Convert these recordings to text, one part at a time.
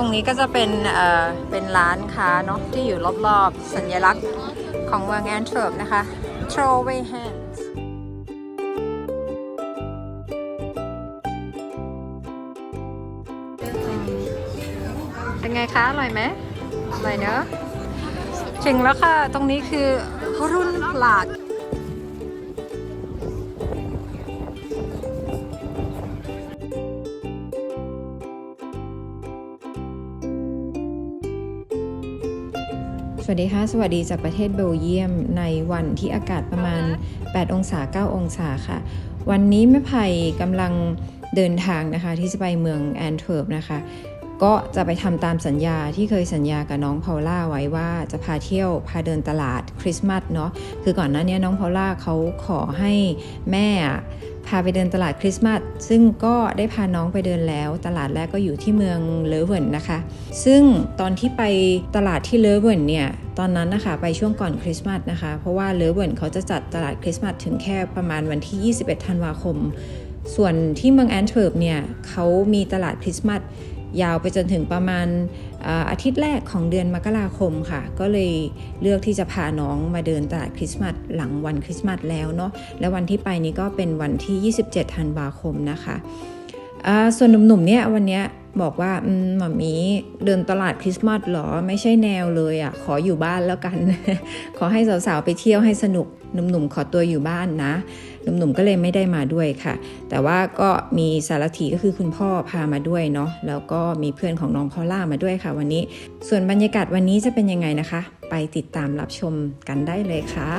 ตรงนี้ก็จะเป็นเอ่อเป็นร้านค้าเนาะที่อยู่รอบๆ สัญลักษณ์ของเมืองแอนเทิร์ปนะคะ Throwaway Hands เป็นไงคะอร่อยไหมอร่อยเนอะถึงแล้วค่ะ ตรงนี้คือรุ่นพลาด วัสดีค่ะ สวัสดีจากประเทศเบลเยียมในวันที่อากาศประมาณ 8 องศา 9 องศาค่ะ วันนี้แม่ไผ่กำลังเดินทางนะคะ ที่จะไปเมืองแอนเทวิร์ปนะคะ ก็จะไปทำตามสัญญาที่เคยสัญญากับน้องพอล่าไว้ว่าจะพาเที่ยวพาเดินตลาดคริสต์มาสเนาะคือก่อนหน้านี้น้องพอล่าเขาขอให้แม่พาไปเดินตลาดคริสต์มาสซึ่งก็ได้พาน้องไปเดินแล้ว ตลาดแรกก็อยู่ที่เมืองเลเวนนะคะ ซึ่งตอนที่ไปตลาดที่เลเวนเนี่ยตอนนั้นนะคะไปช่วงก่อนคริสต์มาสนะคะ เพราะว่าเลเวนเขาจะจัดตลาดคริสต์มาสถึงแค่ประมาณวันที่ 21 ธันวาคม ส่วนที่เมืองแอนเทวิร์ปเนี่ยเขามีตลาดคริสต์มาส ยาวไปจนถึงประมาณอาทิตย์แรกของเดือนมกราคมค่ะ ก็เลยเลือกที่จะพาน้องมาเดินตลาดคริสต์มาสหลังวันคริสต์มาสแล้วเนาะและวันที่ไปนี้ก็เป็นวันที่ 27 ธันวาคมนะคะ ส่วนหนุ่มๆเนี่ยวันเนี้ยบอกว่าอืมหมอมีเดินตลาดคริสต์มาสเหรอไม่ใช่แนวเลยอะ่ะขออยู่บ้านแล้วกัน ขอให้สาวๆไปเที่ยวให้สนุกหนุ่มๆขอตัวอยู่บ้านนะหนุ่มๆก็เลยไม่ได้มาด้วยค่ะ แต่ว่าก็มีสารถีก็คือคุณพ่อพามาด้วยเนาะแล้วก็มีเพื่อนของน้องพอล่ามาด้วยค่ะ วันนี้ ส่วนบรรยากาศวันนี้จะเป็นยังไงนะคะ ไปติดตามรับชมกันได้เลยค่ะ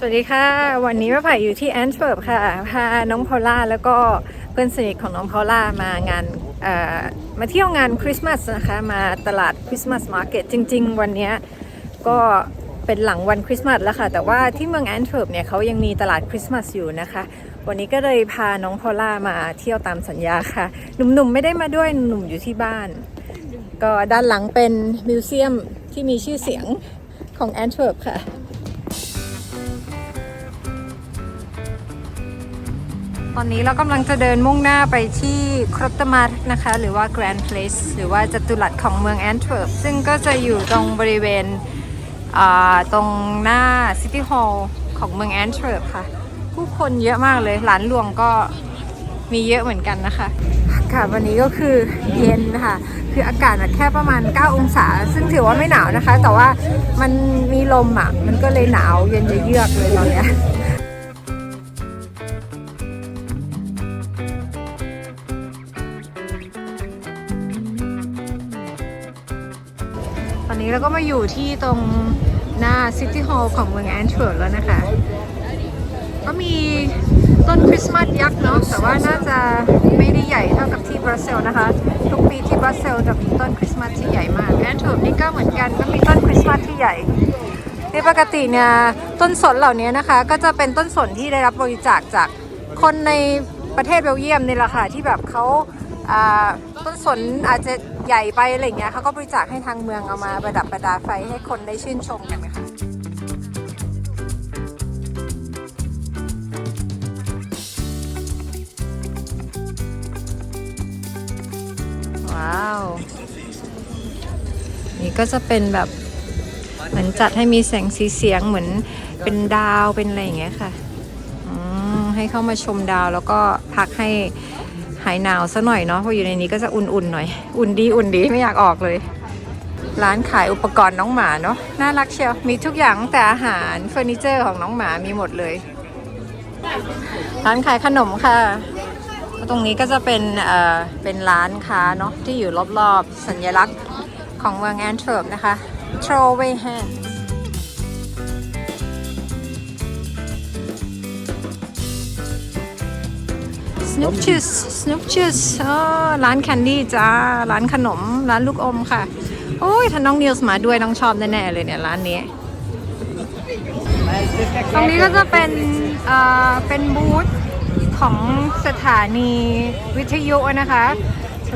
สวัสดีค่ะ วันนี้แม่ไผ่อยู่ที่แอนเวิร์ปค่ะ พาน้องพอล่าแล้วก็เพื่อนสนิทของน้องพอล่ามางานมาเที่ยวงานคริสต์มาสนะคะ มาตลาดคริสต์มาสมาร์เก็ตจริง ๆ วันนี้ก็เป็นหลังวันคริสต์มาสแล้วค่ะ แต่ว่าที่เมืองแอนเวิร์ปเนี่ยเขายังมีตลาดคริสต์มาสอยู่นะคะ วันนี้ก็เลยพาน้องพอล่ามาเที่ยวตามสัญญาค่ะ หนุ่มๆไม่ได้มาด้วยหนุ่มอยู่ที่บ้าน ก็ด้านหลังเป็นมิวเซียมที่มีชื่อเสียงของแอนเวิร์ปค่ะ ตอนนี้เรากำลังจะเดินมุ่งหน้าไปที่ครอตมาร์นะคะ หรือว่า Grand Place หรือว่าจตุรัสของเมืองแอนเทวิร์ปซึ่งก็จะอยู่ตรงบริเวณตรงหน้า City Hall ของเมืองแอนเทวิร์ปค่ะ ผู้คนเยอะมากเลยหลานหลวงก็มีเยอะเหมือนกันนะคะอากาศวันนี้ก็คือเย็นค่ะ คืออากาศแค่ประมาณ 9 องศา ซึ่งถือว่าไม่หนาวนะคะ แต่ว่ามันมีลมอะ มันก็เลยหนาวเย็นเยือกเลยตอนเนี้ย ตอนนี้เราก็มาอยู่ที่ตรงหน้าซิตี้ฮอลล์ของเมืองแอนเทวิร์ปแล้วนะคะ ก็มีต้นคริสต์มาสยักษ์เนาะแต่ว่าน่าจะไม่ได้ใหญ่เท่ากับที่บรัสเซลนะคะ ทุกปีที่บรัสเซลจะมีต้นคริสต์มาสที่ใหญ่มากแอนเทวิร์ปนี่ก็เหมือนกันก็มีต้นคริสต์มาสที่ใหญ่ในปกติเนี่ยต้นสนเหล่านี้นะคะ ก็จะเป็นต้นสนที่ได้รับบริจาคจากคนในประเทศเบลเยียมในี่แหละค่ะที่แบบเขาาต้นสนอาจจะ ใหญ่ไปอะไรเงี้ยเขาก็บริจาคให้ทางเมืองเอามาประดับประดาไฟให้คนได้ชื่นชมกันนะคะว้าว นี่ก็จะเป็นแบบเหมือนจัดให้มีแสงสีเสียงเหมือนเป็นดาวเป็นอะไรอย่างเงี้ยค่ะอืมให้เข้ามาชมดาวแล้วก็พักให้ หายหนาวซะหน่อยเนาะเพราะอยู่ในนี้ก็จะอุ่นๆหน่อย อุ่นดีอุ่นดีไม่อยากออกเลย ร้านขายอุปกรณ์น้องหมาเนาะน่ารักเชียวมีทุกอย่างแต่อาหารเฟอร์นิเจอร์ของน้องหมามีหมดเลย ร้านขายขนมค่ะ ตรงนี้ก็จะเป็นเอ่อเป็นร้านค้าเนาะที่อยู่รอบๆสัญลักษณ์ของเมืองแอนเทิร์ปนะคะ t r o w a y Hand สนุปชิสร้านแคนดี้จ้า ร้านขนม ร้านลูกอมค่ะ โอ้ยถ้าน้องนิวส์มาด้วยน้องชอบแน่ๆเลยเนี่ย ร้านนี้ ตรงนี้ก็จะเป็น เอ่อ เป็นบูธของสถานีวิทยุนะคะ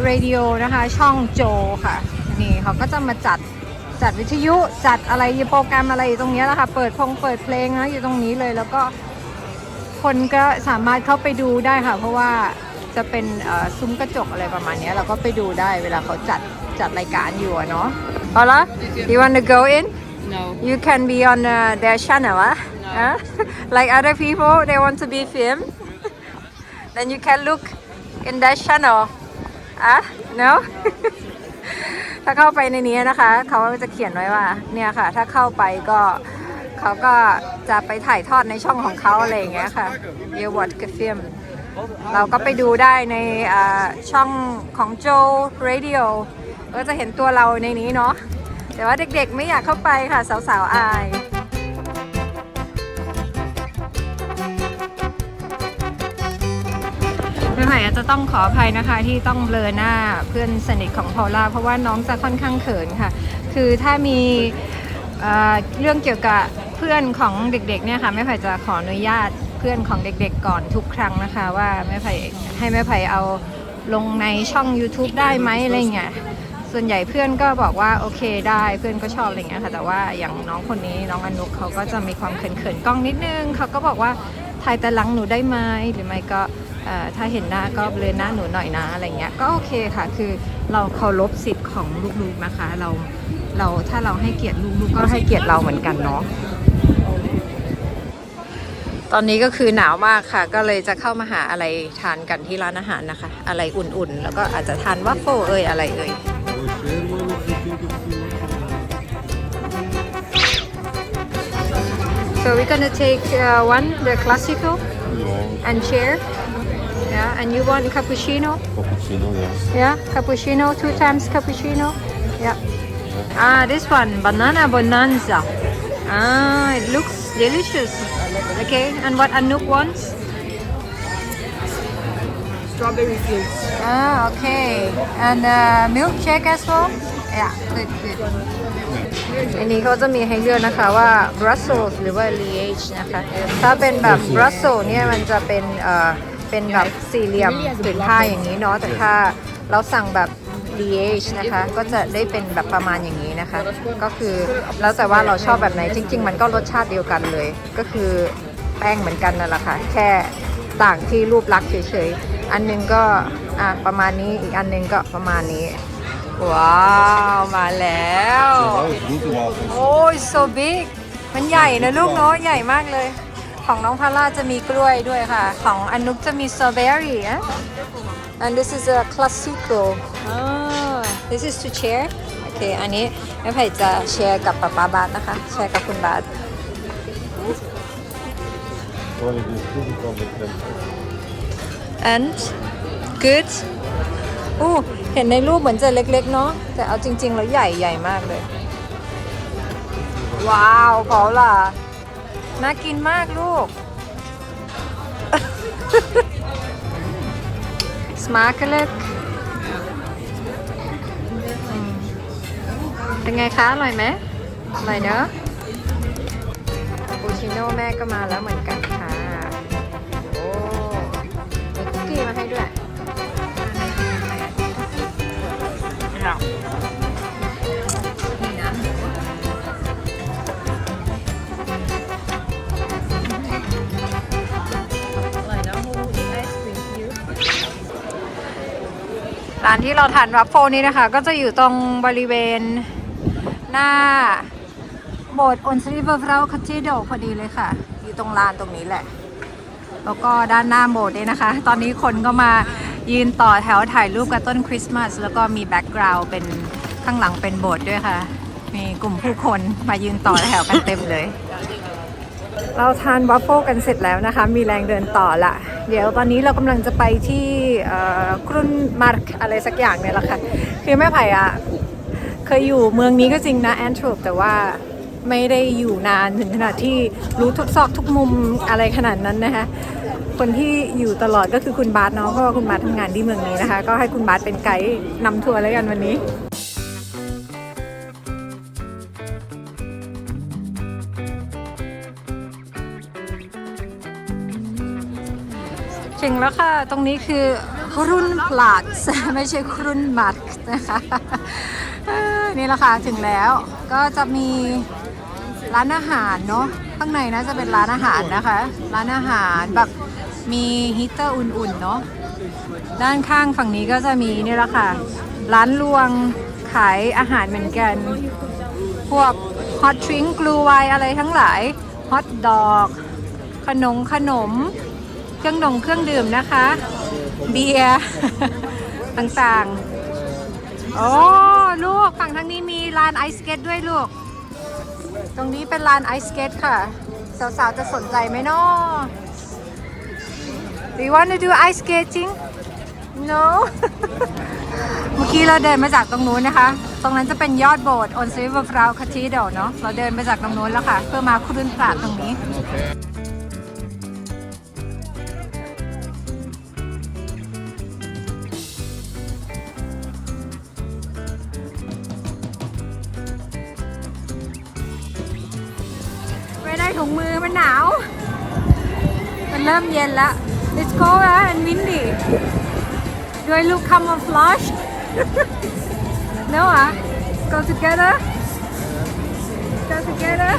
เรดิโอนะคะ ช่องโจค่ะ นี่เขาก็จะมาจัดจัดวิทยุจัดอะไรโปรแกรมอะไรอยู่ตรงนี้แหละค่ะ เปิดพงเปิดเพลงนะอยู่ตรงนี้เลยแล้วก็ คนก็สามารถเข้าไปดูได้ค่ะ เพราะว่าจะเป็นเอ่อซุ้มกระจกอะไรประมาณเนี้ยเราก็ไปดูได้เวลาเขาจัดจัดรายการอยู่อะเนาะเอาละ you want to go in No. you can be on uh, their channel อะ Huh? like other people they want to be filmed then you can look in that channel อะ no ถ้าเข้าไปในนี้นะคะ เขาจะเขียนไว้ว่าเนี่ยค่ะ ถ้าเข้าไปก็ เขาก็จะไปถ่ายทอดในช่องของเขาอะไรอย่างเงี้ยค่ะ y o u watch the film เราก็ไปดูได้ในอ่าช่องของโจ Radio ก็จะเห็นตัวเราในนี้เนาะแต่ว่าเด็กๆไม่อยากเข้าไปค่ะ สาวๆอายไม่ไผ่อาจจะต้องขออภัยนะคะที่ต้องเบลอหน้าเพื่อนสนิทของพอลล่าเพราะว่าน้องจะค่อนข้างเขินค่ะ คือถ้ามีเอ่อเรื่องเกี่ยวกับ พื่อนของเด็กๆเนี่ยค่ะแม่ไผ่จะขออนุญาตเพื่อนของเด็กๆก่อนทุกครั้งนะคะ ว่าแม่ไผ่ให้แม่ไผ่เอาลงในช่อง YouTube ได้ไหมอะไรเงี้ยส่วนใหญ่เพื่อนก็บอกว่าโอเคได้เพื่อนก็ชอบอะไรเงี้ยค่ะแต่ว่าอย่างน้องคนนี้น้องอนุกเขาก็จะมีความเขินๆกล้องนิดนึงเขาก็บอกว่าถ่ายแต่หลังหนูได้ไหมหรือไม่ก็ถ้าเห็นหน้าก็เบลอหน้าหนูหน่อยนะอะไรเงี้ยก็โอเคค่ะ คือเราเคารพสิทธิ์ของลูกๆนะคะ เราเราถ้าเราให้เกียรติลูกๆก็ให้เกียรติเราเหมือนกันเนาะ ตอนนี้ก็คือหนาวมากค่ะ ก็เลยจะเข้ามาหาอะไรทานกันที่ร้านอาหารนะคะ อะไรอุ่นๆ แล้วก็อาจจะทานวัฟเฟิลเอ่ยอะไรเอ่ย So we're gonna take uh, one, the classical, Yeah, and chair. Yeah, and you want cappuccino? cappuccino, yes. Yeah, cappuccino, two times cappuccino. Yeah. Ah, this one, banana bonanza. Ah, it looks delicious. Okay, and what Anouk wants? Strawberry fields. Ah, okay. And uh, milkshake as well? Yeah, good, good. อันนี้เขาจะมีให้เลือกนะคะว่า Brussels หรือว่า Liège นะคะ ถ้าเป็นแบบ Brussels เนี่ยมันจะเป็นเอ่อเป็นแบบสี่เหลี่ยมผืนผ้าอย่างนี้เนาะ แต่ถ้าเราสั่งแบบ Liège นะคะ ก็จะได้เป็นแบบประมาณอย่างนี้นะคะ ก็คือแล้วแต่ว่าเราชอบแบบไหนจริง ๆ มันก็รสชาติเดียวกันเลย ก็คือแป้งเหมือนกันนั่นแหละค่ะ แค่ต่างที่รูปลักษณ์เฉยๆ อันนึงก็อะประมาณนี้อีกอันนึงก็ประมาณนี้ ว้าวมาแล้ว โอ้ย so big มันใหญ่นะลูกเนาะใหญ่มากเลย ของน้องพาร่าจะมีกล้วยด้วยค่ะ ของอนุกจะมีสตรอเบอรี่อะ and this is a classico oh this is to share โอเค อันนี้แม่ไผ่จะแชร์กับป๊าป๊าบาสนะคะ แชร์กับคุณบาส Well, it is good to come with them. and good อู้เห็นในรูปเหมือนจะเล็กๆเนาะ แต่เอาจริง ๆ แล้วใหญ่ใหญ่มากเลย ว้าวพอล่ะ น่ากินมากลูก smakelijk อื เป็นไงคะ อร่อยไหมอร่อยเนอะคาปูชิโน่แม่ก็มาแล้วเหมือนกันค่ะ โอ้มีคุกกี้มาให้ด้วยนี่นะอร่อยนะฮู้ไอศครีมยูร้านที่เราทานวัฟเฟิลนี้นะคะ ก็จะอยู่ตรงบริเวณ หน้าโบสถ์อนสลิเวอร์ฟราวคาเจโดพอดีเลยค่ะ อยู่ตรงลานตรงนี้แหละ แล้วก็ด้านหน้าโบสถ์เนี่ยนะคะ ตอนนี้คนก็มายืนต่อแถวถ่ายรูปกับต้นคริสต์มาสแล้วก็มีแบ็กกราวด์เป็นข้างหลังเป็นโบสถ์ด้วยค่ะ มีกลุ่มผู้คนมายืนต่อแถวกันเต็มเลย เราทานวัฟเฟิลกันเสร็จแล้วนะคะ มีแรงเดินต่อละเดี๋ยวตอนนี้เรากำลังจะไปที่กรุนมาร์กอะไรสักอย่างเนี่ยแหละค่ะ คือแม่ไผ่อะ เคยอยู่เมืองนี้ก็จริงนะแอนทรปแต่ว่าไม่ได้อยู่นานถึงขนาดที่รู้ทุกซอกทุกมุมอะไรขนาดนั้นนะคะคนที่อยู่ตลอดก็คือคุณบาสเนาะเพราะว่าคุณบาสทำงานที่เมืองนี้นะคะ ก็ให้คุณบาสเป็นไกด์นำทัวร์แล้วกันวันนี้ถึงแล้วค่ะ ตรงนี้คือครุนพลาดไม่ใช่ครุนมัดนะคะ นี่แหละค่ะถึงแล้วก็จะมีร้านอาหารเนาะข้างในนะจะเป็นร้านอาหารนะคะ ร้านอาหารแบบมีฮีตเตอร์อุ่นๆเนาะด้านข้างฝั่งนี้ก็จะมีนี่แหละค่ะ ร้านลวงขายอาหารเหมือนกัน พวกฮอตทริงกลูไวอะไรทั้งหลายฮอตดอกขนมขนม เครื่องดงเครื่องดื่มนะคะ เบียร์ต่างๆ โอ้ลูกฝั่งทางนี้มีลานไอซ์สเก็ตด้วยลูก ตรงนี้เป็นลานไอซ์สเก็ตค่ะ สาวๆ จะสนใจไหมเนาะ Do you want to do ice skating No เมื่อกี้เราเดินมาจากตรงนู้นนะคะ ตรงนั้นจะเป็นยอดโบสถ์ On Silver f r a u Cathedral เนาะ เราเดินมาจากตรงนู้นแล้วค่ะ เพื่อมาคุรุนพลาดตรงนี้ ริ่มเย็นล้ว Let's go อะ and windy ด้วย look camouflage no อะ go together go together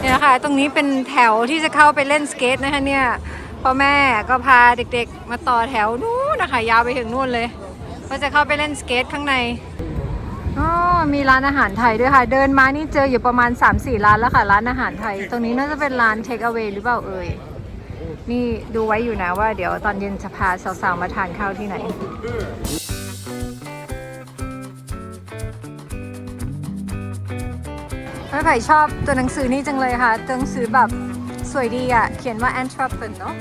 เนี่ยนะคะตรงนี้เป็นแถวที่จะเข้าไปเล่นสเกตนะคะเนี่ยพ่อแม่ก็พาเด็กๆ มาต่อแถวนู้นนะคะ ยาวไปถึงนู่นเลย ก็จะเข้าไปเล่นสเกตข้างใน มีร้านอาหารไทยด้วยค่ะ เดินมานี่เจออยู่ประมาณ 3-4 ร้านแล้วค่ะ ร้านอาหารไทย ตรงนี้น่าจะเป็นร้าน Take Away หรือเปล่าเอ่ย นี่ดูไว้อยู่นะว่าเดี๋ยวตอนเย็นจะพาสาวๆมาทานข้าวที่ไหนไม่ไผ่ชอบตัวหนังสือนี่จังเลยค่ะ ตัวหนังสือแบบสวยดีอะ เขียนว่า Antwerpen เนอะ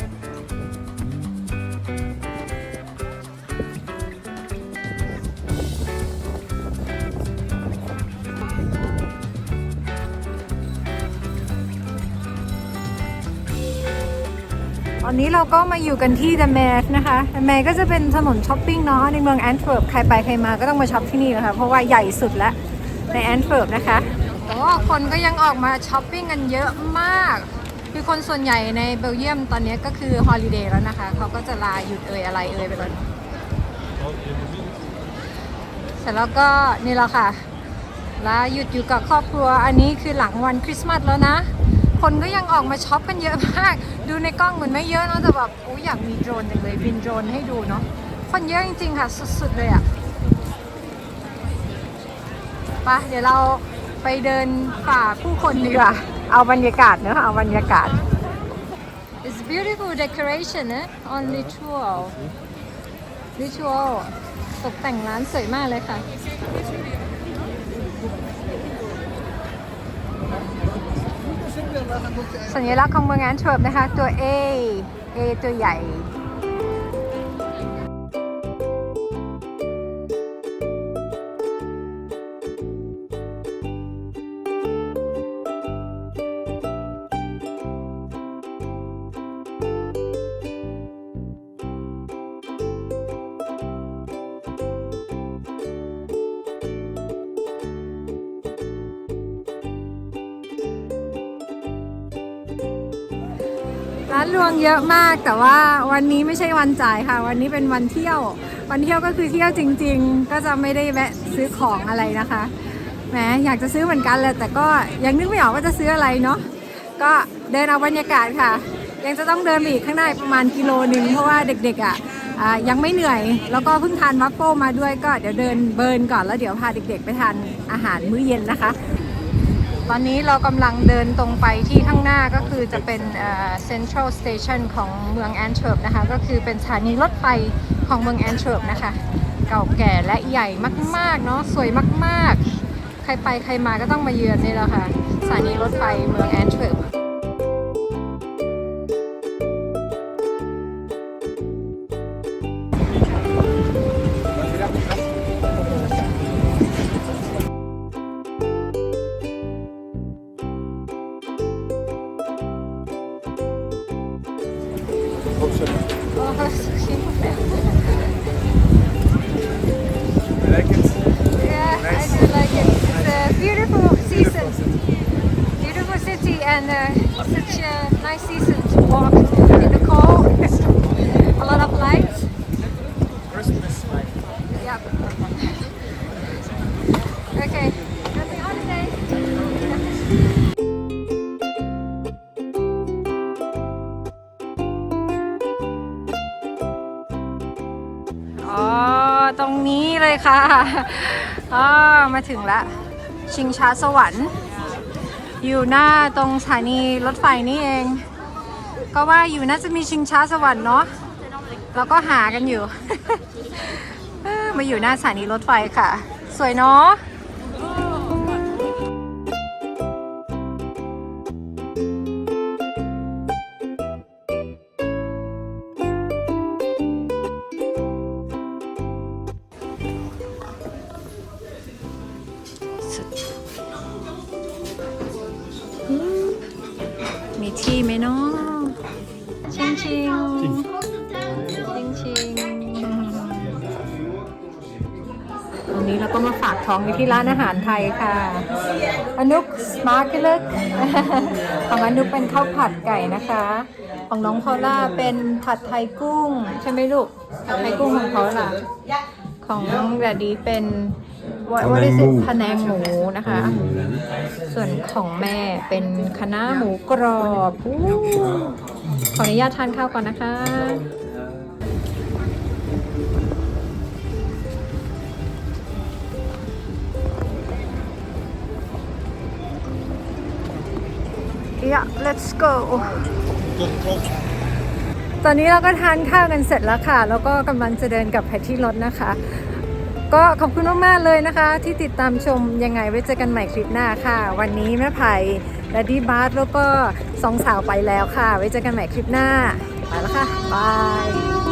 ตอนนี้เราก็มาอยู่กันที่ The m a s นะคะ The m a s ก็จะเป็นถนนช้อปปิ้งเนาะในเมืองแอนต์เวิร์ปใครไปใครมาก็ต้องมาช็อปที่นี่นะคะ เพราะว่าใหญ่สุดแล้วในแอนต์เวิร์ปนะคะโอ้คนก็ยังออกมาช้อปปิ้งกันเยอะมากคือคนส่วนใหญ่ในเบลเยียมตอนนี้ก็คือฮอลิเดย์แล้วนะคะ เขาก็จะลาหยุดเอ่ยอะไรเอ่ยไปแล้วเสร็จแล้วก็นี่แหละค่ะลาหยุดอยู่กับครอบครัว อันนี้คือหลังวันคริสต์มาสแล้วนะ คนก็ยังออกมาช็อปกันเยอะมาก ดูในกล้องเหมือนไม่เยอะเนอะแต่แบบอู้อยากมีโดรนจังเลยบินโดรนให้ดูเนาะคนเยอะจริงๆค่ะสุดๆเลยอะไปะเดี๋ยวเราไปเดินฝ่าผู้คนดีกว่าเอาบรรยากาศเนอะเอาบรรยากาศ It's beautiful decoration นะ on ritual ritual ตกแต่งร้านสวยมากเลยค่ะ สัญลักษณ์ของเมืองแอนทเวิร์ปนะคะ ตัว A A ตัวใหญ่ ร้านรวงเยอะมาก แต่ว่าวันนี้ไม่ใช่วันจ่ายค่ะ วันนี้เป็นวันเที่ยว วันเที่ยวก็คือเที่ยวจริง ๆ ก็จะไม่ได้แวะซื้อของอะไรนะคะแหมอยากจะซื้อเหมือนกันเลยแต่ก็ยังนึกไม่ออกว่าจะซื้ออะไรเนาะก็เดินเอาบรรยากาศค่ะ ยังจะต้องเดินอีกข้างในประมาณกิโลหนึ่งเพราะว่าเด็กๆอะอ่ายังไม่เหนื่อย แล้วก็เพิ่งทานวัฟเฟิลมาด้วยก็เดี๋ยวเดินเบิร์นก่อนแล้วเดี๋ยวพาเด็กๆ ไปทานอาหารมื้อเย็นนะคะ ตอนนี้เรากำลังเดินตรงไปที่ข้างหน้าก็คือจะเป็นเอ่อ Central Station ของเมืองแอนเชิร์ปนะคะ ก็คือเป็นสถานีรถไฟของเมืองแอนเชิร์ปนะคะ เก่าแก่และใหญ่มากๆเนาะสวยมากๆ ใครไปใครมาก็ต้องมาเยือนนี่แหละค่ะสถานีรถไฟเมืองแอนเชิร์ป ค่ะอ๋อมาถึงละชิงช้าสวรรค์ อยู่หน้าตรงสถานีรถไฟนี่เอง ก็ว่าอยู่น่าจะมีชิงช้าสวรรค์เนาะแล้วก็หากันอยู่ มาอยู่หน้าสถานีรถไฟค่ะ สวยเนาะ ก็มาฝากท้องอยู่ที่ร้านอาหารไทยค่ะ อนุกสมาร์ทเลิกของอนุกเป็นข้าวผัดไก่นะคะ ของน้องพอล่าเป็นผัดไทยกุ้ง ใช่ไหมลูกผัดไทยกุ้งของเขาล่ะของน้องแดดดีเป็นว่าว่าได้สิพะแนงหมูนะคะ ส่วนของแม่เป็นคะน้าหมูกรอบอู้ขออนุญาตทานข้าวก่อนนะคะ Yeah let's go ตอนนี้เราก็ทานข้าวกันเสร็จแล้วค่ะ แล้วก็กำลังจะเดินกลับไปที่รถนะคะ ก็ขอบคุณมากๆเลยนะคะ ที่ติดตามชมยังไงไว้เจอกันใหม่คลิปหน้าค่ะ วันนี้แม่ไผ่และดีบาร์แล้วก็สองสาวไปแล้วค่ะ ไว้เจอกันใหม่คลิปหน้า ไปแล้วค่ะบาย